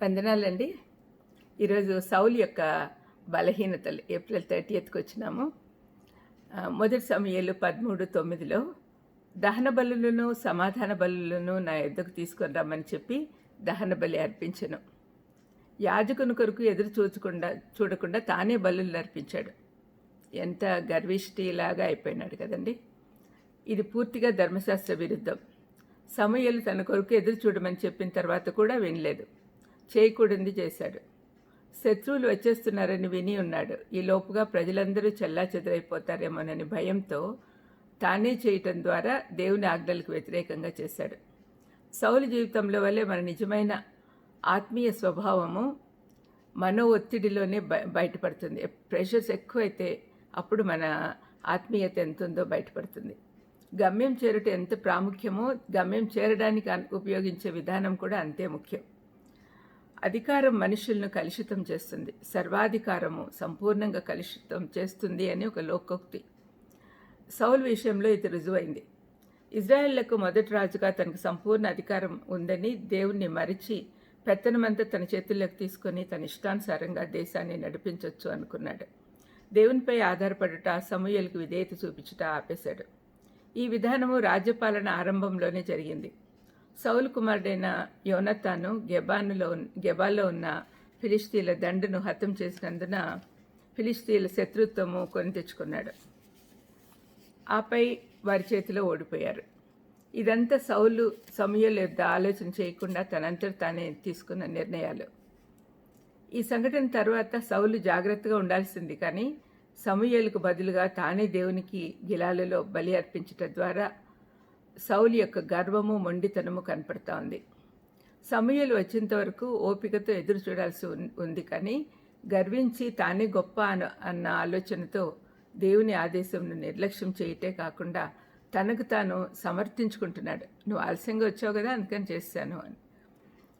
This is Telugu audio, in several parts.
వందనాలండి. ఈరోజు సౌల్ యొక్క బలహీనతలు ఏప్రిల్ థర్టీయత్కి వచ్చినాము. మొదటి సమయాలు పదమూడు తొమ్మిదిలో దహన బలులను సమాధాన బలులను నా ఎద్దకు తీసుకొని రమ్మని చెప్పి దహన బలి అర్పించను. యాజకుని కొరకు ఎదురు చూచకుండా చూడకుండా తానే బలులు అర్పించాడు. ఎంత గర్విష్ఠిలాగా అయిపోయినాడు కదండి. ఇది పూర్తిగా ధర్మశాస్త్ర విరుద్ధం. సమయలు తన కొరకు ఎదురు చూడమని చెప్పిన తర్వాత కూడా వినలేదు. చేయకూడింది చేశాడు. శత్రువులు వచ్చేస్తున్నారని విని ఉన్నాడు. ఈ లోపుగా ప్రజలందరూ చెల్లా చెదరైపోతారేమోనని భయంతో తానే చేయటం ద్వారా దేవుని ఆజ్ఞలకు వ్యతిరేకంగా చేశాడు. సౌలు జీవితంలో వల్లే మన నిజమైన ఆత్మీయ స్వభావము మనో ఒత్తిడిలోనే బయటపడుతుంది. ప్రెషర్స్ ఎక్కువైతే అప్పుడు మన ఆత్మీయత ఎంత ఉందో బయటపడుతుంది. గమ్యం చేరుట ఎంత ప్రాముఖ్యమో గమ్యం చేరడానికి ఉపయోగించే విధానం కూడా అంతే ముఖ్యం. అధికారం మనుషులను కలుషితం చేస్తుంది. సర్వాధికారము సంపూర్ణంగా కలుషితం చేస్తుంది అని ఒక లోకోక్తి. సౌల్ విషయంలో ఇది రుజువైంది. ఇజ్రాయెళ్ళకు మొదటి రాజుగా తనకు సంపూర్ణ అధికారం ఉందని దేవుణ్ణి మరిచి పెత్తనమంతా తన చేతుల్లోకి తీసుకొని తన ఇష్టానుసారంగా దేశాన్ని నడిపించవచ్చు అనుకున్నాడు. దేవునిపై ఆధారపడుట సమూహలకు విధేయత చూపించుట ఆపేశాడు. ఈ విధానము రాజ్యపాలన ఆరంభంలోనే జరిగింది. సౌలు కుమారుడైన యోనతాను గెబానులో గెబాలో ఉన్న ఫిలిస్తీన్ల దండును హతం చేసినందున ఫిలిస్తీన్ల శత్రుత్వము కొని తెచ్చుకున్నాడు. ఆపై వారి చేతిలో ఓడిపోయారు. ఇదంతా సౌలు సమయంలో యుద్ధ ఆలోచన చేయకుండా తనంతట తానే తీసుకున్న నిర్ణయాలు. ఈ సంఘటన తర్వాత సౌలు జాగ్రత్తగా ఉండాల్సింది కానీ సమూయేలుకు బదులుగా తానే దేవునికి గిలాలలో బలి అర్పించటం ద్వారా సౌలు యొక్క గర్వము మొండితనము కనపడతా ఉంది సమయలు వచ్చేంత వరకు ఓపికతో ఎదురు చూడాల్సి ఉంది కానీ గర్వించి తానే గొప్ప అన అన్న ఆలోచనతో దేవుని ఆదేశంను నిర్లక్ష్యం చేయటే కాకుండా తనకు తాను సమర్థించుకుంటున్నాడు. నువ్వు ఆలస్యంగా వచ్చావు కదా అందుకని చేశాను అని.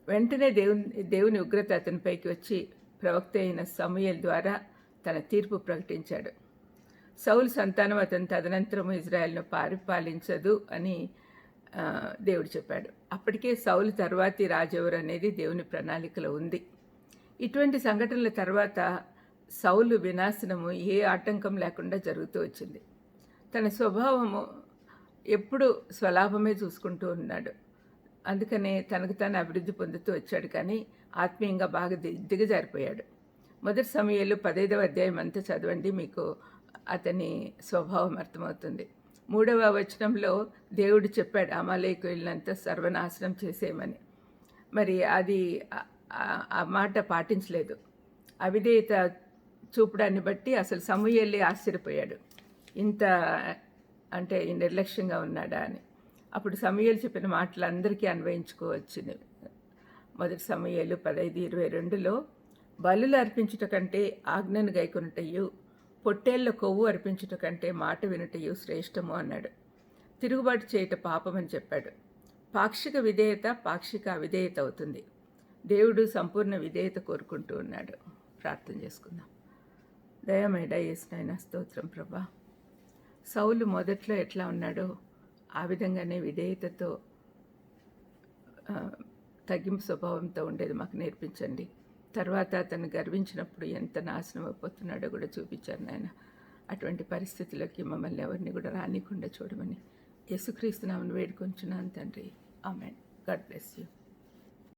వెంటనే దేవుని దేవుని ఉగ్రత అతనిపైకి వచ్చి ప్రవక్త అయిన సమయల ద్వారా తన తీర్పు ప్రకటించాడు. సౌలు సంతానం అతని తదనంతరం ఇజ్రాయెల్ను పరిపాలించదు అని దేవుడు చెప్పాడు. అప్పటికే సౌలు తర్వాతి రాజెవరు అనేది దేవుని ప్రణాళికలో ఉంది. ఇటువంటి సంఘటనల తర్వాత సౌలు వినాశనము ఏ ఆటంకం లేకుండా జరుగుతూ వచ్చింది. తన స్వభావము ఎప్పుడు స్వలాభమే చూసుకుంటూ ఉన్నాడు. అందుకనే తనకు తాను అభివృద్ధి పొందుతూ వచ్చాడు కానీ ఆత్మీయంగా బాగా దిగజారిపోయాడు. మొదటి సమయంలో పదైదవ అధ్యాయం అంతా చదవండి మీకు అతని స్వభావం అర్థమవుతుంది. మూడవ వచనంలో దేవుడు చెప్పాడు అమాలేకులంతా సర్వనాశనం చేసేయమని. మరి అది ఆ- మాట పాటించలేదు. అవిధేయత చూపడాన్ని బట్టి అసలు సమూహల్లి ఆశ్చర్యపోయాడు. ఇంత అంటే ఈ నిర్లక్ష్యంగా ఉన్నాడా అని. అప్పుడు సమూహలు చెప్పిన మాటలు అందరికీ అన్వయించుకోవచ్చు. మొదటి సమయాలు పదహైదు ఇరవై రెండులో బలులు అర్పించుట కంటే ఆజ్ఞను గైకొనుటయు పొట్టేళ్ళ కొవ్వు అర్పించుట కంటే మాట వినుటయు శ్రేష్టము అన్నాడు. తిరుగుబాటు చేయుట పాపమని చెప్పాడు. పాక్షిక విధేయత పాక్షిక అవిధేయత అవుతుంది. దేవుడు సంపూర్ణ విధేయత కోరుకుంటూ ఉన్నాడు. ప్రార్థన చేసుకుందాం. దయమేడ నాయన స్తోత్రం ప్రభా. సౌలు మొదట్లో ఎట్లా ఉన్నాడో ఆ విధంగానే విధేయతతో తగ్గింపు స్వభావంతో ఉండేది మాకు నేర్పించండి. తర్వాత అతను గర్వించినప్పుడు ఎంత నాశనం అయిపోతున్నాడో కూడా చూపించారు నాయన. అటువంటి పరిస్థితులకి మమ్మల్ని ఎవరిని కూడా రానికుండా చూడమని. యేసుక్రీస్తు నామను వేడుకొంచున్నాను తండ్రి. ఆమెన్. God bless you.